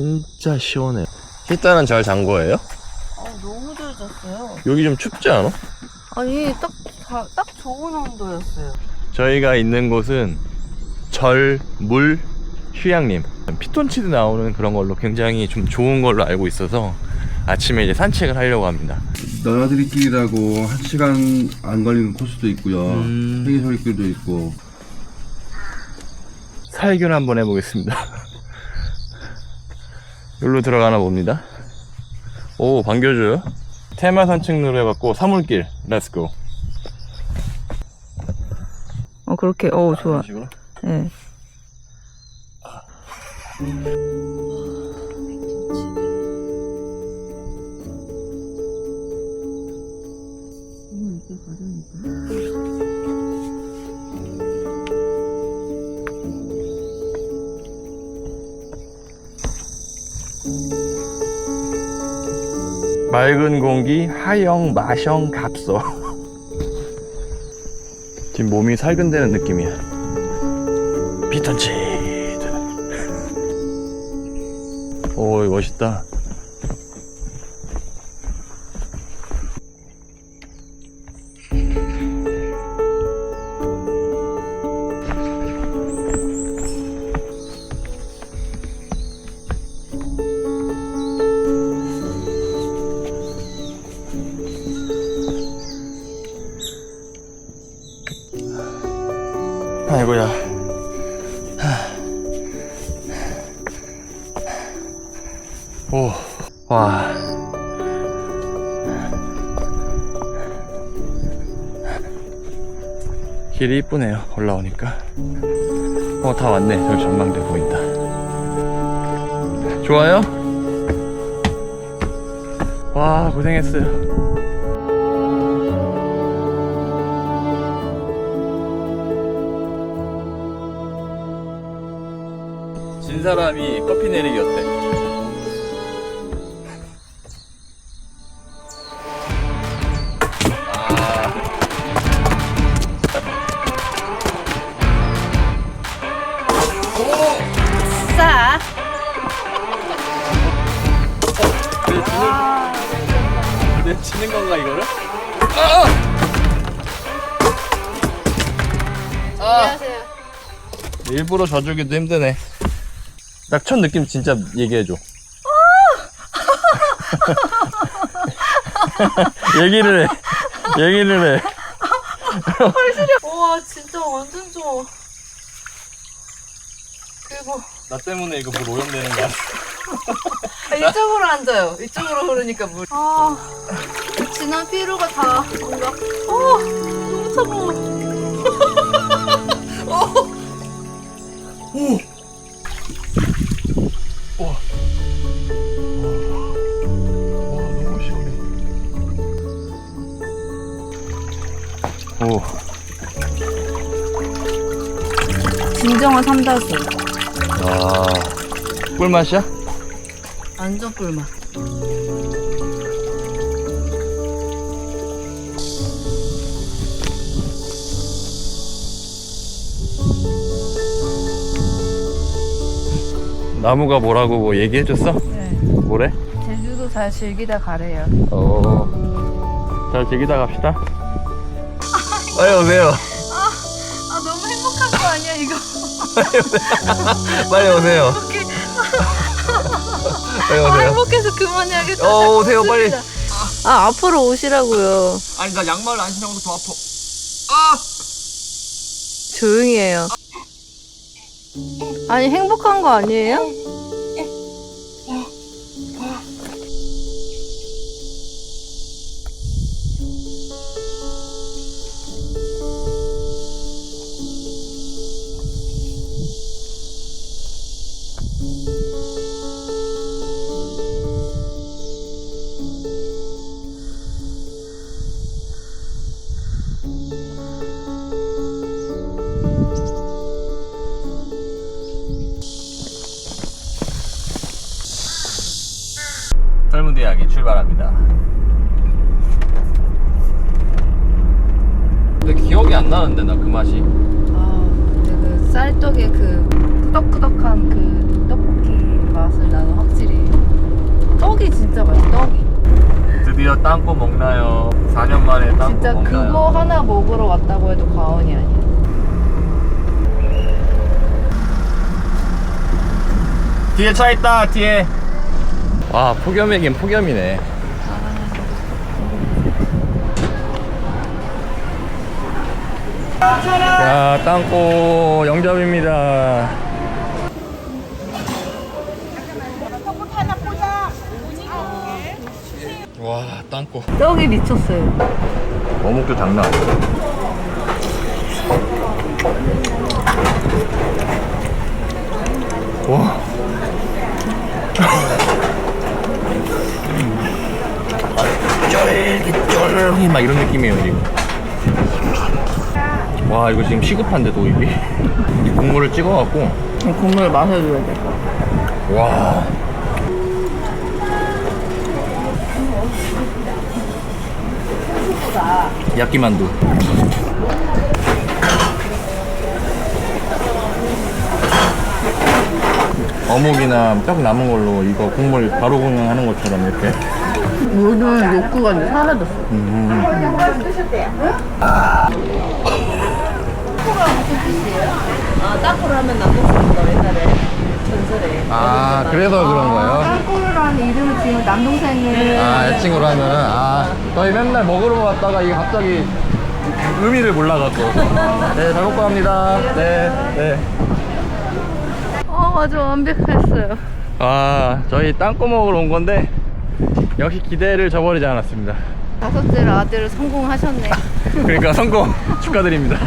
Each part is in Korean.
진짜 시원해. 일단은 잘잔 거예요? 아 너무 잘 잤어요. 여기 좀 춥지 않아? 아니 딱, 다, 딱 좋은 온도였어요. 저희가 있는 곳은 절, 물, 휴양림. 피톤치드 나오는 그런 걸로 굉장히 좀 좋은 걸로 알고 있어서 아침에 이제 산책을 하려고 합니다. 너나들이길이라고 한 시간 안 걸리는 코스도 있고요. 음. 해기소리길도 있고. 살균 한번 해보겠습니다. 여기로 들어가나 봅니다. 오, 반겨줘요. 테마 산책로로 해봤고, 사물길, 렛츠고. 어 그렇게 어 좋아. 식으로. 네. 맑은 공기, 하영, 마성, 갑서. 지금 몸이 살균되는 느낌이야. 피톤치드. 오, 멋있다. 아이고야. 오, 와. 길이 이쁘네요. 올라오니까. 어, 다 왔네. 여기 전망대 보인다. 좋아요? 와, 고생했어요. 사람이 커피 내리기 어때? 싸. 내 지는, 내 지는 건가, 이거를? 안녕하세요. 일부러 져주기도 힘드네. 딱 첫 느낌 진짜 얘기해줘. 얘기를 해. 얘기를 해. 와 진짜 완전 좋아. 그리고 나 때문에 이거 물 오염되는 거야. 아, 이쪽으로 앉아요. 이쪽으로 흐르니까 물. 아 지난 피로가 다 뭔가. 어 너무 차가워. 와. 진정한 삼다수. 와. 꿀맛이야? 완전 꿀맛. 나무가 뭐라고 뭐 얘기해줬어? 네. 뭐래? 제주도 잘 즐기다 가래요. 어. 잘 즐기다 갑시다. 빨리 오세요. 아 너무 행복한 거 아니야 이거? 빨리 오세요. 빨리 아, 오세요. 행복해서 그만해야겠다. 어, 오세요, 빨리. 아 앞으로 오시라고요. 아니 나 양말 안 것도 더 아파. 조용히 해요. 아니 행복한 거 아니에요? 안 나는데 나 그 맛이. 아 근데 그 쌀떡의 그 끄덕끄덕한 그 떡볶이 맛을 나는 확실히. 떡이 진짜 맛있어, 떡이. 드디어 땅콩 먹나요? 4년 만에 땅콩 진짜 먹나요? 그거 하나 먹으러 왔다고 해도 과언이 아니야. 뒤에 차 있다 뒤에 와 폭염이긴 폭염이네 야 땅콩 영접입니다. 와 땅콩 떡이 미쳤어요. 어묵도 장난 아니야. 와. 쫄깃쫄깃 막 이런 느낌이에요 지금 와 이거 지금 시급한데도 이게? 이 국물을 찍어갖고. 국물 마셔줘야 돼. 와. 야끼만두. 어묵이나 떡 남은 걸로 이거 국물 바로 공용하는 것처럼 이렇게. 모든 욕구가 이제 사라졌어. 아, 땅콩 하면 남동생이다, 옛날에. 전설에. 아 그래서 그런 거예요? 땅콩이라는 이름을 지금 남동생을. 아 애칭으로 하면은 아 저희 맨날 먹으러 갔다가 이게 갑자기 의미를 몰라갖고 네 잘 먹고 갑니다 네 네 어, 아주 완벽했어요. 아 저희 땅콩 먹으러 온 건데 역시 기대를 저버리지 않았습니다 다섯째 아들을 성공하셨네. 그러니까 성공 축하드립니다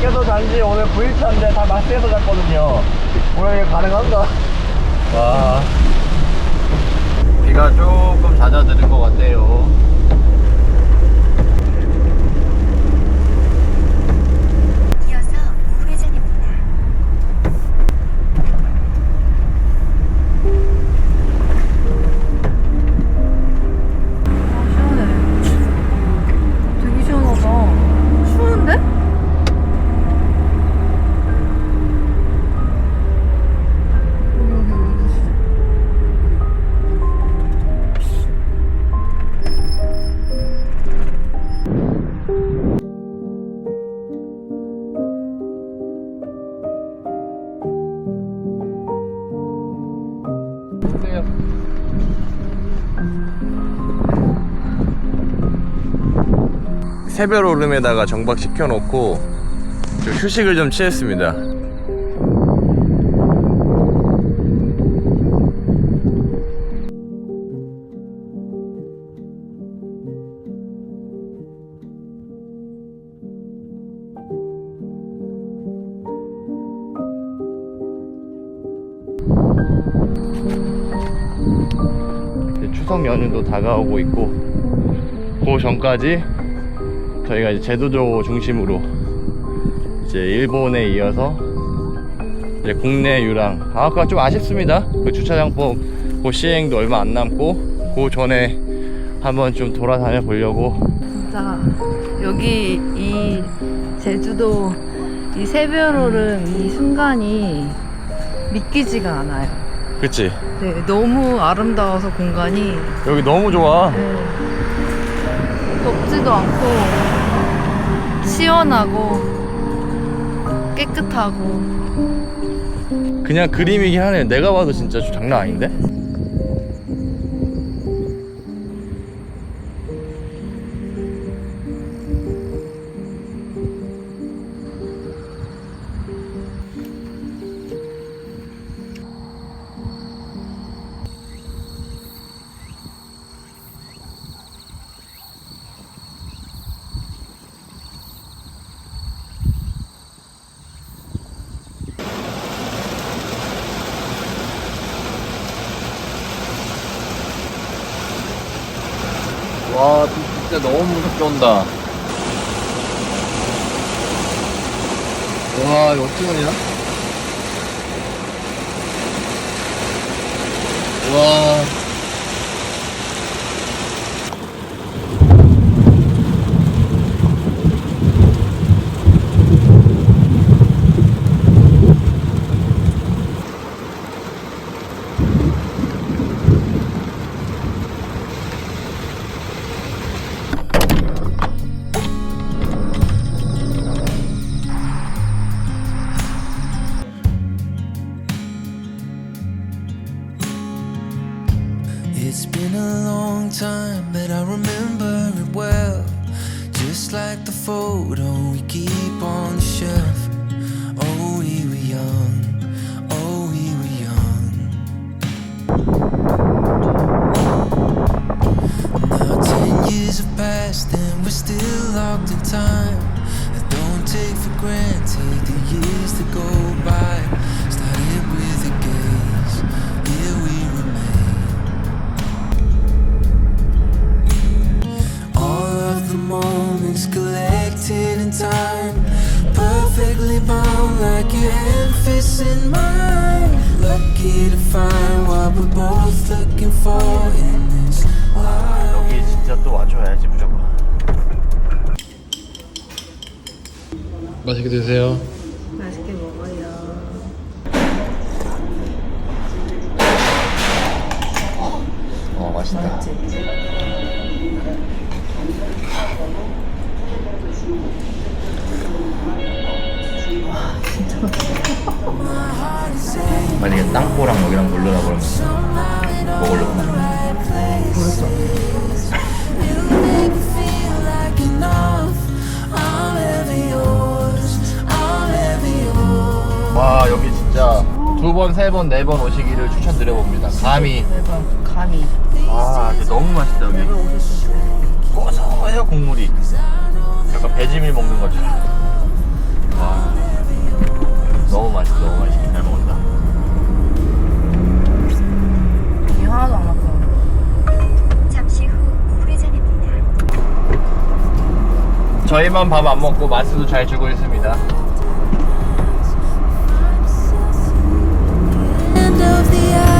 밖에서 잔지 오늘 9일차인데 다 마스에서 잤거든요. 오늘 이게 가능한가? 와. 비가 조금 잦아드는 것 같아요. 새별 오름에다가 정박시켜 놓고 좀 휴식을 좀 취했습니다. 추석 연휴도 다가오고 있고 그 전까지 저희가 이제 제도조 중심으로 이제 일본에 이어서 이제 국내 유랑. 아 그거 좀 아쉽습니다. 그 주차장법 그 시행도 얼마 안 남고 그 전에 한번 좀 돌아다녀 보려고. 진짜 여기 이 제주도 이 새별오름 이 순간이 믿기지가 않아요. 그치? 네, 너무 아름다워서 공간이 여기 너무 좋아. 네. 덥지도 않고 시원하고 깨끗하고. 그냥 그림이긴 하네 내가 봐도 진짜 장난 아닌데 와, 비 진짜 너무 무섭게 온다. 와, 이거 어떻게 하냐? 와. Moments collected in time, perfectly bound like your hand fits in mine. Lucky to find what we're both looking for in this life. 여기 진짜 또 와줘야지 무조건. 맛있게 드세요. 맛있게 먹어요. 어 맛있다. 만약에 땅콩랑 여기랑 놀러라 그러면 먹으려고 yours. 와 여기 진짜 두 번, 세 번, 네 번 오시기를 추천드려봅니다. 감이 대박. 감이. 아 너무 맛있다 여기. 고소해요 국물이. 약간 배지밀 먹는 거죠. 와, 너무 맛있어, 너무 맛있게 잘 먹었다. 이 하나도 안 아파. 잠시 후 우회전입니다. 저희만 밥 안 먹고 마스도 잘 주고 있습니다. end of the eye.